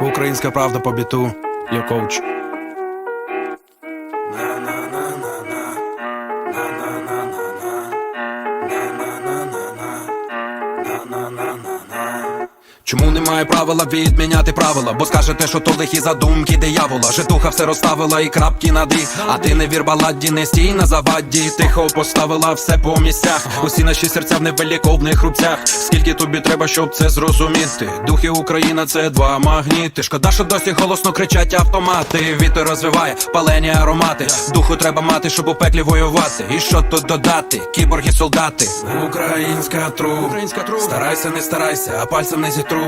Українська правда по біту, я коуч. Чому немає правила відміняти правила? Бо скажете, що то лихі задумки диявола. Житуха все розставила і крапки над «і». А ти не вір баладі, не стій на заваді. Тихо поставила все по місцях. Усі наші серця в невеликовних рубцях. Скільки тобі треба, щоб це зрозуміти? Духи Україна це два магніти. Шкода, що досі голосно кричать автомати. Вітер розвиває палені аромати. Духу треба мати, щоб у пеклі воювати. І що тут додати? Кіборги, солдати. Українська тру. Українська тру. Старайся, не старайся, а пальцем не зітру.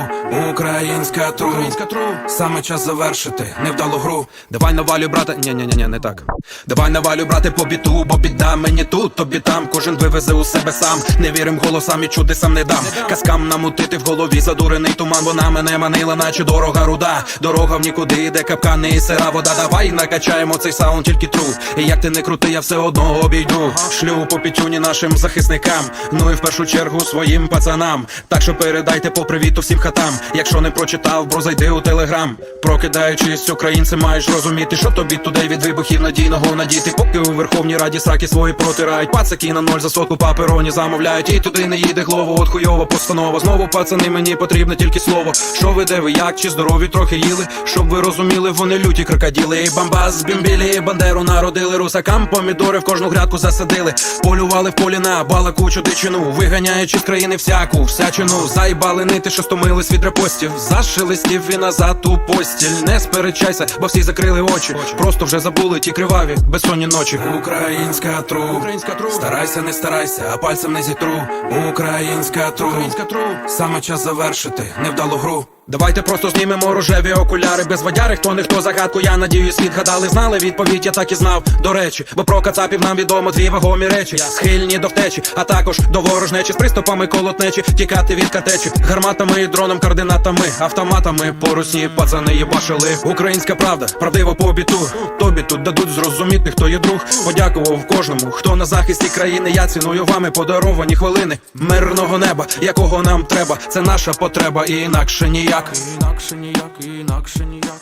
Українська тру. Українська тру. Саме час завершити невдалу гру. Давай навалю, брате. Ні, ні, ні, ні, не так. Давай навалю, брате, по біту, бо біда мені тут, тобі там. Кожен вивезе у себе сам. Не вірим голосам і чудесам не дам. Казкам намутити в голові задурений туман. Вона мене манила, наче дорога руда. Дорога в нікуди, де капкани і сира вода. Давай накачаємо цей саунд тільки тру. І як ти не крути, я все одно обійду. Шлю по пітюні нашим захисникам. Ну і в першу чергу своїм пацанам. Так що передайте по привіту всім хатам. Якщо не прочитав, бро, зайди у телеграм. Прокидаючись, українці маєш розуміти, що тобі туди від вибухів надійного надіти. Поки у Верховній Раді сраки свої протирають. Пацаки на ноль за сотку папероні замовляють. І туди не їде глово, от хуйова постанова. Знову пацани, мені потрібне тільки слово. Що ви де ви, як чи здорові трохи їли? Щоб ви розуміли, вони люті крокоділи. І бамбаз, бімбілі, і бандеру народили. Русакам помідори в кожну грядку засадили. Полювали в полі на балакучу дичину, виганяючи з країни всяку всячину. Заїбали нити, що стомились від репостів. зашелестів і назад у постіль. Не сперечайся, бо всі закрили очі. Просто вже забули ті криваві безсонні ночі. Українська тру, Українська тру. Старайся, не старайся, а пальцем не зітру. Українська тру, Українська тру. Саме час завершити невдалу гру. Давайте просто знімемо рожеві окуляри без водяри, хто не хто загадку, я надіюсь, відгадали, знали відповідь, я так і знав. До речі, бо про кацапів нам відомо дві вагомі речі, схильні до втечі, а також до ворожнечі з приступами колотнечі, тікати від катечі, гарматами і дроном, координатами, автоматами, порусні пацани їбашили. Українська правда, правдиво по обіту. Тобі тут дадуть зрозуміти, хто є друг. Подякував кожному, хто на захисті країни. Я ціную вами подаровані хвилини мирного неба, якого нам треба. Це наша потреба, і інакше ніяк. Інакше ніяк, інакше ніяк.